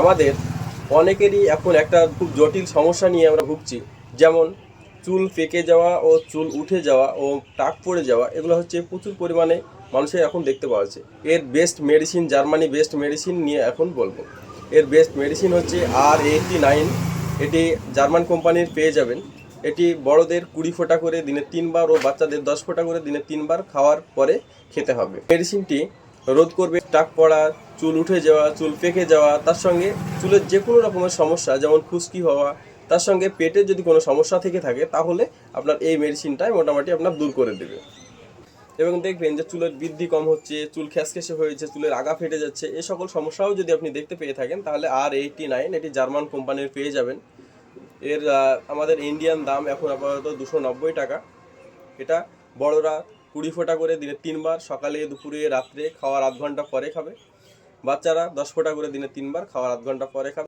আমাদের অনেকেরই এখন একটা খুব জটিল সমস্যা নিয়ে আমরা ভুগছি। যেমন চুল পেকে যাওয়া ও চুল উঠে যাওয়া ও টাক পড়ে যাওয়া, এগুলো হচ্ছে প্রচুর পরিমাণে মানুষের এখন দেখতে পাওয়া যাচ্ছে। এর best medicine Germany best medicine নিয়ে এখন বলব। এর বেস্ট মেডিসিন হচ্ছে আর এইটটি নাইন এটি জার্মান কোম্পানির পেয়ে যাবেন। এটি বড়দের কুড়ি ফোঁটা করে দিনে তিনবার ও বাচ্চাদের দশ ফোঁটা করে দিনে তিনবার খাওয়ার পরে খেতে হবে। মেডিসিনটি রোধ করবে, টাক পড়া, চুল উঠে যাওয়া, চুল পেকে যাওয়া, তার সঙ্গে চুলের যে কোনো রকমের সমস্যা, যেমন খুশকি হওয়া, তার সঙ্গে পেটের যদি কোনো সমস্যা থেকে থাকে, তাহলে আপনার এই মেডিসিনটাই মোটামুটি আপনার দূর করে দেবে। এবং দেখবেন যে চুলের বৃদ্ধি কম হচ্ছে, চুল খ্যাসখ্যাসে হয়েছে, চুলের আগা ফেটে যাচ্ছে এই সকল সমস্যাও যদি আপনি দেখতে পেয়ে থাকেন, তাহলে আর এইটটি নাইন এটি জার্মান কোম্পানির পেয়ে যাবেন। এর আমাদের ইন্ডিয়ান দাম এখন আপাতত দুশো নব্বই টাকা। এটা বড়রা কুড়ি ফোঁটা করে দিনে তিনবার, সকালে, দুপুরে, রাত্রে খাওয়ার আধ ঘণ্টা পরে খাবে। বাচ্চারা দশ ফোঁটা করে দিনে তিনবার খাওয়ার আধ ঘণ্টা পরে খাবে।